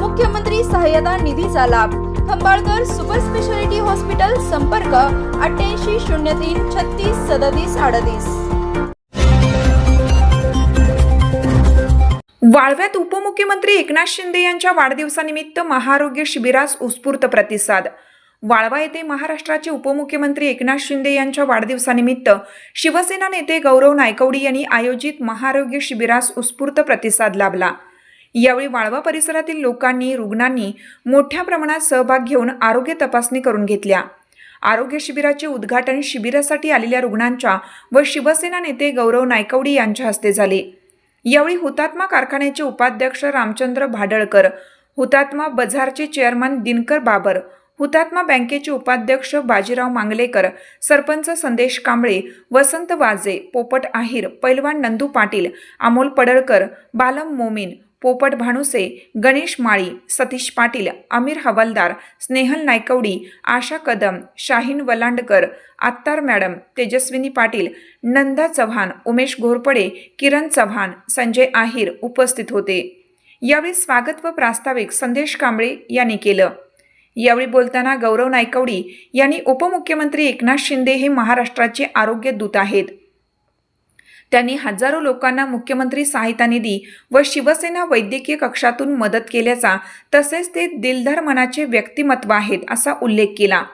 मुख्यमंत्री सहाय्यता निधीचा लाभ. खंबाळकर सुपर स्पेशालिटी हॉस्पिटल संपर्क अठ्ठ्याऐंशी शून्य तीन छत्तीस सदतीस अडतीस. वाळव्यात उपमुख्यमंत्री एकनाथ शिंदे यांच्या वाढदिवसानिमित्त महाआरोग्य शिबिरास उत्स्फूर्त प्रतिसाद. वाळवा येथे महाराष्ट्राचे उपमुख्यमंत्री एकनाथ शिंदे यांच्या वाढदिवसानिमित्त शिवसेना नेते गौरव नायकवडी यांनी आयोजित महाआरोग्य शिबिरास उत्स्फूर्त प्रतिसाद लाभला. यावेळी वाळवा परिसरातील लोकांनी रुग्णांनी मोठ्या प्रमाणात सहभाग घेऊन आरोग्य तपासणी करून घेतल्या. आरोग्य शिबिराचे उद्घाटन शिबिरासाठी आलेल्या रुग्णांच्या व शिवसेना नेते गौरव नायकवडी यांच्या हस्ते झाले. यावेळी हुतात्मा कारखान्याचे उपाध्यक्ष रामचंद्र भाडळकर हुतात्मा बझारचे चेअरमन दिनकर बाबर हुतात्मा बँकेचे उपाध्यक्ष बाजीराव मांगलेकर सरपंच संदेश कांबळे वसंत वाजे पोपट आहिर पैलवान नंदू पाटील अमोल पडळकर बालम मोमीन पोपट भानुसे गणेश माळी सतीश पाटील अमीर हवालदार स्नेहल नायकवडी आशा कदम शाहीन वलांडकर आत्तार मॅडम तेजस्विनी पाटील नंदा चव्हाण उमेश घोरपडे किरण चव्हाण संजय आहिर उपस्थित होते. यावेळी स्वागत व प्रास्ताविक संदेश कांबळे यांनी केलं. यावेळी बोलताना गौरव नायकवडी यांनी उपमुख्यमंत्री एकनाथ शिंदे हे महाराष्ट्राचे आरोग्य दूत आहेत. त्यांनी हजारो लोकांना मुख्यमंत्री सहायता निधी व शिवसेना वैद्यकीय कक्षातून मदत केल्याचा तसेच ते दिलधार मनाचे व्यक्तिमत्व आहेत असा उल्लेख केला.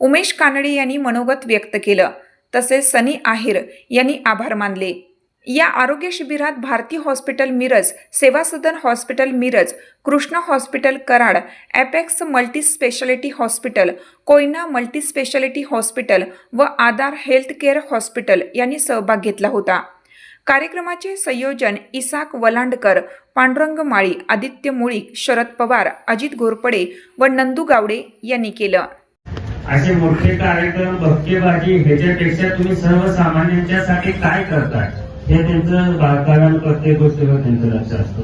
उमेश कानडे यांनी मनोगत व्यक्त केलं. तसेच सनी आहिर यांनी आभार मानले. या आरोग्य शिबिरात Bharti hospital Miraj Seva Sadan hospital Miraj Krishna hospital Karad Apex multispeciality hospital Koyna multispeciality hospital व आधार हेल्थ केअर हॉस्पिटल यांनी सहभाग घेतला होता. कार्यक्रमाचे संयोजन इसाक वलांडकर पांडुरंग माळी आदित्य मुळीक शरद पवार अजित घोरपडे व नंदू गावडे यांनी केलं. असे मोठे कार्यक्रम भक्तीबाजी ह्याच्यापेक्षा तुम्ही सर्वसामान्यांच्यासाठी काय करताय? हे त्यांचं बाळकाव्यानं प्रत्येक गोष्टीवर त्यांचं लक्ष असतं.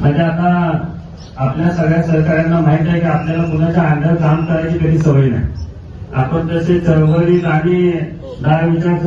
म्हणजे आता आपल्या सगळ्या सरकारांना माहीत आहे की आपल्याला कुणाच्या अंडर काम करायची कधी सवय नाही. आपण तसे चळवळीत आणि दहा विचार